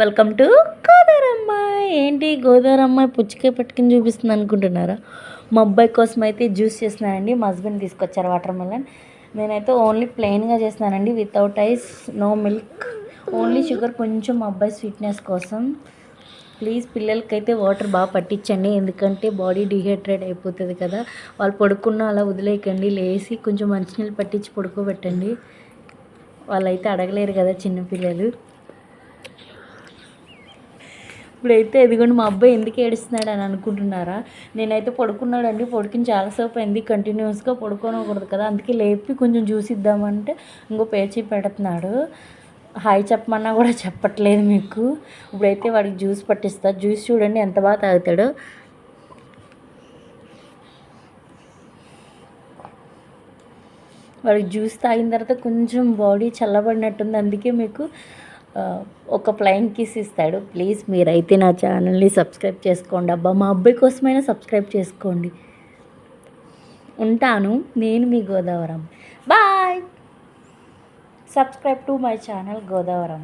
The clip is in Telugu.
వెల్కమ్ టు గోదారమ్మ. ఏంటి గోదారమ్మ పుచ్చికాయ పట్టుకుని చూపిస్తుంది అనుకుంటున్నారా? మా అబ్బాయి కోసం అయితే జ్యూస్ చేస్తున్నానండి. మా హస్బెండ్ తీసుకొచ్చారు వాటర్ మెలన్. నేనైతే ఓన్లీ ప్లెయిన్గా చేస్తున్నానండి without ice no milk. Only sugar కొంచెం మా అబ్బాయి స్వీట్నెస్ కోసం. ప్లీజ్ పిల్లలకైతే వాటర్ బాగా పట్టించండి ఎందుకంటే బాడీ డిహైడ్రేట్ అయిపోతుంది కదా. వాళ్ళు పడుకున్న అలా వదిలేయకండి లేచి కొంచెం మంచినీళ్ళు పట్టించి పడుకోబెట్టండి. వాళ్ళైతే అడగలేరు కదా చిన్నపిల్లలు ఇప్పుడైతే ఎదిగోండి మా అబ్బాయి ఎందుకు ఏడుస్తున్నాడు అని అనుకుంటున్నారా? నేనైతే పడుకున్నాడండి పడుకుని చాలాసేపు అయింది కంటిన్యూస్గా పడుకోనకూడదు కదా అందుకే లేపి కొంచెం జ్యూస్ ఇద్దామంటే ఇంకో పేచి పెడుతున్నాడు. హాయ్ చెప్పమన్నా కూడా చెప్పట్లేదు మీకు. ఇప్పుడైతే వాడికి జ్యూస్ పట్టిస్తా. జ్యూస్ చూడండి ఎంత బాగా తాగుతాడో. వాడికి జ్యూస్ తాగిన తర్వాత కొంచెం బాడీ చల్లబడినట్టుంది అందుకే మీకు ఒక ఫ్లయింగ్ కిస్ ఇస్తాడు. ప్లీజ్ మీరైతే నా ఛానల్ని సబ్స్క్రైబ్ చేసుకోండి. అబ్బా మా అబ్బాయి కోసమైనా సబ్స్క్రైబ్ చేసుకోండి. ఉంటాను. నేను మీ Godavaram. Bye subscribe to my channel Godavaram